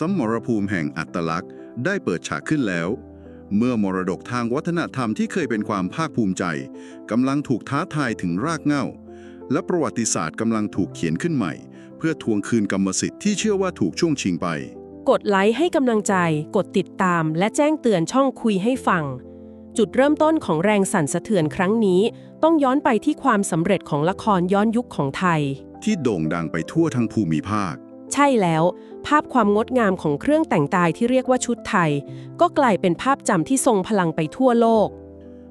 สมรภูมิแห่งอัตลักษณ์ ได้เปิดฉากขึ้นแล้ว เมื่อมรดกทางวัฒนธรรมที่เคยเป็นความภาคภูมิใจกำลังถูกท้าทายถึงรากเหง้า และประวัติศาสตร์กำลังถูกเขียนขึ้นใหม่ เพื่อทวงคืนกรรมสิทธิ์ที่เชื่อว่าถูกช่วงชิงไป กดไลค์ให้กำลังใจ กดติดตาม และแจ้งเตือนช่องคุยให้ฟัง จุดเริ่มต้นของแรงสั่นสะเทือนครั้งนี้ ต้องย้อนไปที่ความสำเร็จของละครย้อนยุคของไทย ที่โด่งดังไปทั่วทั้งภูมิภาค ใช่แล้ว ภาพความงดงามของเครื่องแต่งกายที่เรียกว่าชุดไทย ก็กลายเป็นภาพจำที่ทรงพลังไปทั่วโลก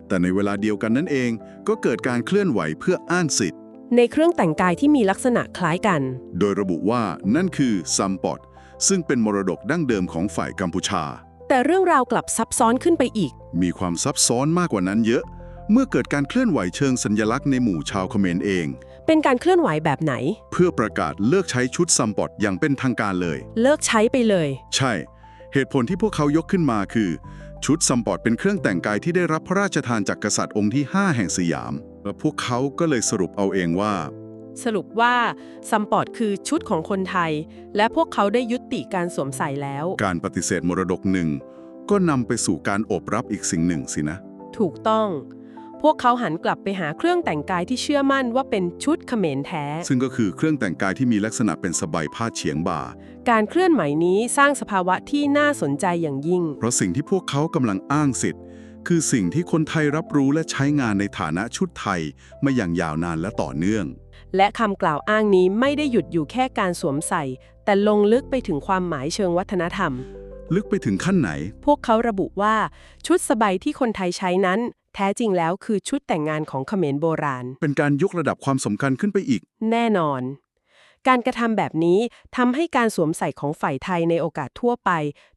แต่ในเวลาเดียวกันนั่นเองก็เกิดการเคลื่อนไหวเพื่ออ้านสิทธิ์ในเครื่องแต่งกายที่มีลักษณะคล้ายกัน โดยระบุว่านั่นคือซัมปอดซึ่งเป็นมรดกดั้งเดิมของฝ่ายกัมพูชา แต่เรื่องราวกลับซับซ้อนขึ้นไปอีก มีความซับซ้อนมากกว่านั้นเยอะ เมื่อเกิดการเคลื่อนไหวเชิงสัญลักษณ์ในหมู่ชาวเขมรเอง เป็นการเคลื่อนไหวแบบไหน เพื่อประกาศเลิกใช้ชุดซัมปอดอย่างเป็นทางการเลย เลิกใช้ไปเลย ใช่ เหตุผลที่พวกเขายกขึ้นมาคือ ชุดซัมปอดเป็นเครื่องแต่งกายที่ได้รับพระราชทานจากกษัตริย์องค์ที่ 5 แห่งสยาม และพวกเขาก็เลยสรุปเอาเองว่า สรุปว่าซัมปอร์ตคือชุดของคนไทย และพวกเขาได้ยุติการสวมใส่แล้ว การปฏิเสธมรดกหนึ่ง ก็นำไปสู่การโอบรับอีกสิ่งหนึ่งสินะ ถูกต้อง พวกเขาหันกลับไปหาเครื่องแต่งกายที่เชื่อมั่นว่าเป็นชุดเขมรแท้ ซึ่งก็คือเครื่องแต่งกายที่มีลักษณะเป็นสบายผ้าเฉียงบ่า การเคลื่อนไหวนี้สร้างสภาวะที่น่าสนใจอย่างยิ่ง เพราะสิ่งที่พวกเขากำลังอ้างสิทธิ์ คือสิ่งที่คนไทยรับรู้และใช้งานในฐานะชุดไทยมาอย่างยาวนานและต่อเนื่อง และคำกล่าวอ้างนี้ไม่ได้หยุดอยู่แค่การสวมใส่ แต่ลงลึกไปถึงความหมายเชิงวัฒนธรรมลึกไปถึงขั้นไหน พวกเขาระบุว่าชุดสบายที่คนไทยใช้นั้นแท้จริงแล้วคือชุดแต่งงานของเขมรโบราณ เป็นการยกระดับความสำคัญขึ้นไปอีก แน่นอน การกระทำแบบนี้ทำให้การสวมใส่ของฝ่ายไทยในโอกาสทั่วไป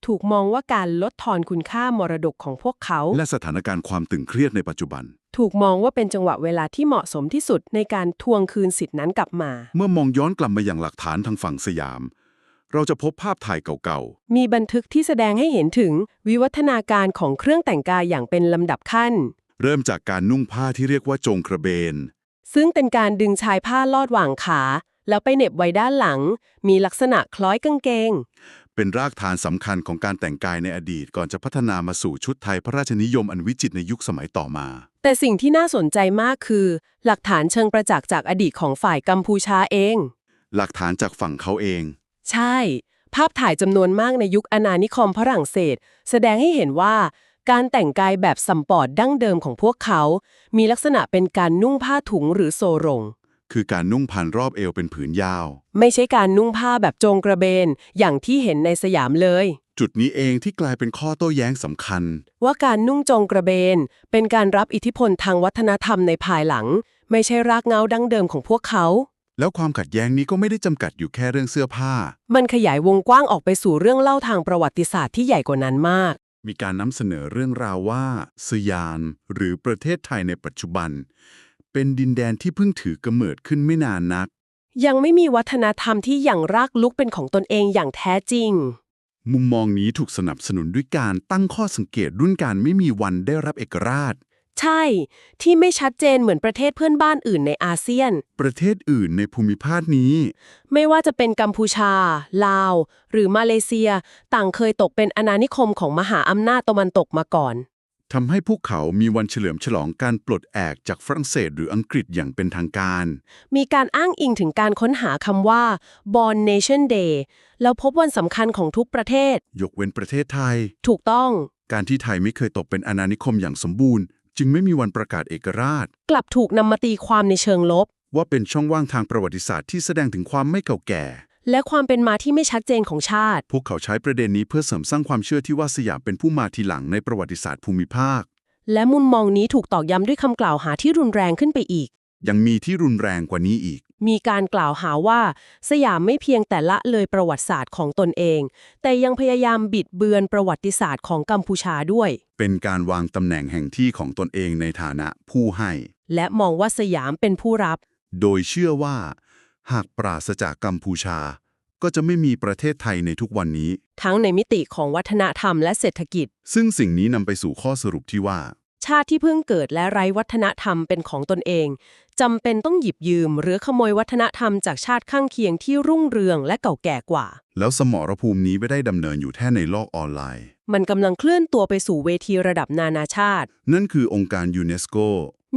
ถูกมองว่าการลดทอนคุณค่ามรดกของพวกเขา และสถานการณ์ความตึงเครียดในปัจจุบัน ถูกมองว่าเป็นจังหวะเวลาที่เหมาะสมที่สุดในการทวงคืนสิทธินั้นกลับมา เมื่อมองย้อนกลับมาอย่างหลักฐานทางฝั่งสยาม เราจะพบภาพถ่ายเก่ามีบันทึกที่แสดงให้เห็นถึงวิวัฒนาการของเครื่องแต่งกายอย่างเป็นลำดับขั้นๆ เริ่มจากการนุ่งผ้าที่เรียกว่าจงกระเบน ซึ่งเป็นการดึงชายผ้าลอดหว่างขา แล้วไปเหน็บไว้ด้านหลัง มีลักษณะคล้อยกางเกง เป็นรากฐานสำคัญของการแต่งกายในอดีตก่อนจะพัฒนามาสู่ชุดไทยพระราชนิยมอันวิจิตรในยุคสมัยต่อมา แต่สิ่งที่น่าสนใจมากคือ หลักฐานเชิงประจักษ์จากอดีตของฝ่ายกัมพูชาเอง หลักฐานจากฝั่งเขาเอง ใช่ ภาพถ่ายจำนวนมากในยุคอาณานิคมฝรั่งเศส แสดงให้เห็นว่า การแต่งกายแบบสัมปอดดั้งเดิมของพวกเขา มีลักษณะเป็นการนุ่งผ้าถุงหรือโซรง คือการนุ่งพันรอบเอวเป็นผืนยาว ไม่ใช่การนุ่งผ้าแบบโจงกระเบน อย่างที่เห็นในสยามเลย จุดนี้เองที่กลายเป็นข้อโต้แย้งสำคัญ ว่าการนุ่งโจงกระเบน เป็นการรับอิทธิพลทางวัฒนธรรมในภายหลัง ไม่ใช่รากเหง้าดั้งเดิมของพวกเขาแล้วความขัดแย้งนี้ก็ไม่ได้จำกัดอยู่แค่เรื่องเสื้อผ้า มันขยายวงกว้างออกไปสู่เรื่องเล่าทางประวัติศาสตร์ที่ใหญ่กว่านั้นมาก มีการนำเสนอเรื่องราวว่าสยามหรือประเทศไทยในปัจจุบัน เป็นดินแดนที่เพิ่งถือกำเนิดขึ้นไม่นานนัก ยังไม่มีวัฒนธรรมที่อย่างรากลึกเป็นของตนเองอย่างแท้จริง มุมมองนี้ถูกสนับสนุนด้วยการตั้งข้อสังเกตรุ่นการไม่มีวันได้รับเอกราช ใช่ ที่ไม่ชัดเจนเหมือนประเทศเพื่อนบ้านอื่นในอาเซียน ประเทศอื่นในภูมิภาคนี้ ไม่ว่าจะเป็นกัมพูชา ลาว หรือมาเลเซีย ต่างเคยตกเป็นอาณานิคมของมหาอำนาจตะวันตกมาก่อนทำให้พวกเขามีวันเฉลิมฉลองการปลดแอกจากฝรั่งเศสหรืออังกฤษอย่างเป็นทางการ มีการอ้างอิงถึงการค้นหาคำว่า Born Nation Day แล้วพบวันสำคัญของทุกประเทศ ยกเว้นประเทศไทย ถูกต้อง การที่ไทยไม่เคยตกเป็นอาณานิคมอย่างสมบูรณ์ จึงไม่มีวันประกาศเอกราช กลับถูกนำมาตีความในเชิงลบ ว่าเป็นช่องว่างทางประวัติศาสตร์ที่แสดงถึงความไม่เก่าแก่ และความเป็นมาที่ไม่ชัดเจนของชาติ พวกเขาใช้ประเด็นนี้เพื่อเสริมสร้างความเชื่อที่ว่าสยามเป็นผู้มาทีหลังในประวัติศาสตร์ภูมิภาค และมุมมองนี้ถูกตอกย้ำด้วยคำกล่าวหาที่รุนแรงขึ้นไปอีก ยังมีที่รุนแรงกว่านี้อีก มีการกล่าวหาว่า สยามไม่เพียงแต่ละเลยประวัติศาสตร์ของตนเอง แต่ยังพยายามบิดเบือนประวัติศาสตร์ของกัมพูชาด้วย เป็นการวางตำแหน่งแห่งที่ของตนเองในฐานะผู้ให้ และมองว่าสยามเป็นผู้รับ โดยเชื่อว่า หากปราศจากกัมพูชา ก็จะไม่มีประเทศไทยในทุกวันนี้ ทั้งในมิติของวัฒนธรรมและเศรษฐกิจ ซึ่งสิ่งนี้นำไปสู่ข้อสรุปที่ว่าชาติที่เพิ่งเกิดและไร้วัฒนธรรมเป็นของตนเอง จจำเป็นต้องหยิบยืม หรือขโมยวัฒนธรรมจากชาติข้างเคียงที่รุ่งเรืองและเก่าแก่กว่า แล้วสมรภูมินี้ไม่ได้ดำเนินอยู่แค่ในโลกออนไลน์ มันกำลังเคลื่อนตัวไปสู่เวทีระดับนานาชาติ นั่นคือองค์การยูเนสโก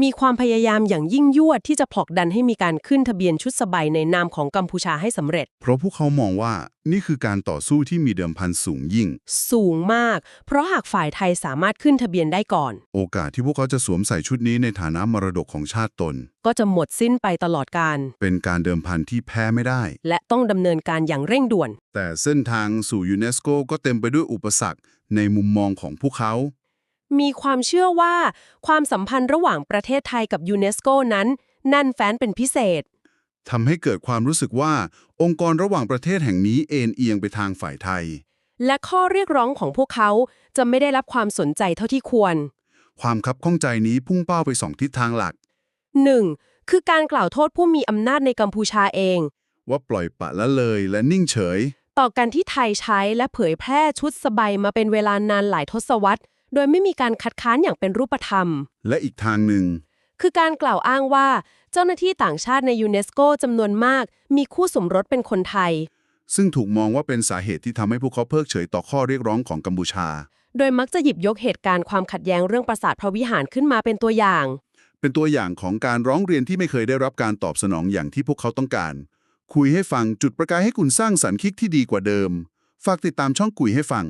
มีความพยายามอย่างยิ่งยวดที่จะผลักดันให้มีการขึ้นทะเบียนชุดสบายในนามของกัมพูชาให้สำเร็จ เพราะพวกเขามองว่านี่คือการต่อสู้ที่มีเดิมพันสูงยิ่ง สูงมาก เพราะหากฝ่ายไทยสามารถขึ้นทะเบียนได้ก่อน โอกาสที่พวกเขาจะสวมใส่ชุดนี้ในฐานะมรดกของชาติตน ก็จะหมดสิ้นไปตลอดการ เป็นการเดิมพันที่แพ้ไม่ได้ และต้องดำเนินการอย่างเร่งด่วน แต่เส้นทางสู่ยูเนสโกก็เต็มไปด้วยอุปสรรคในมุมมองของพวกเขา มีความเชื่อว่าความสัมพันธ์ระหว่างประเทศไทยกับยูเนสโกนั้นแน่นแฟ้นเป็นพิเศษทำให้เกิดความรู้สึกว่า องค์กรระหว่างประเทศแห่งนี้เอ็นเอียงไปทางฝ่ายไทย และข้อเรียกร้องของพวกเขาจะไม่ได้รับความสนใจเท่าที่ควร ความคับข้องใจนี้พุ่งเป้าไปสองทิศทางหลัก 1. คือการกล่าวโทษผู้มีอำนาจในกัมพูชาเอง ว่าปล่อยปละละเลยและนิ่งเฉย ต่อการที่ไทยใช้และเผยแพร่ชุดสบายมาเป็นเวลานานหลายทศวรรษ โดยไม่มีการคัดค้านอย่างเป็นรูปธรรม และอีกทางหนึ่ง คือการกล่าวอ้างว่าเจ้าหน้าที่ต่างชาติในยูเนสโกจำนวนมาก มีคู่สมรสเป็นคนไทย ซึ่งถูกมองว่าเป็นสาเหตุที่ทำให้พวกเขาเพิกเฉยต่อข้อเรียกร้องของกัมพูชา โดยมักจะหยิบยกเหตุการณ์ความขัดแย้งเรื่องปราสาทพระวิหารขึ้นมาเป็นตัวอย่าง เป็นตัวอย่างของการร้องเรียนที่ไม่เคยได้รับการตอบสนองอย่างที่พวกเขาต้องการ คุยให้ฟังจุดประกายให้คุณสร้างสรรค์คิดที่ดีกว่าเดิม ฝากติดตามช่องคุยให้ฟัง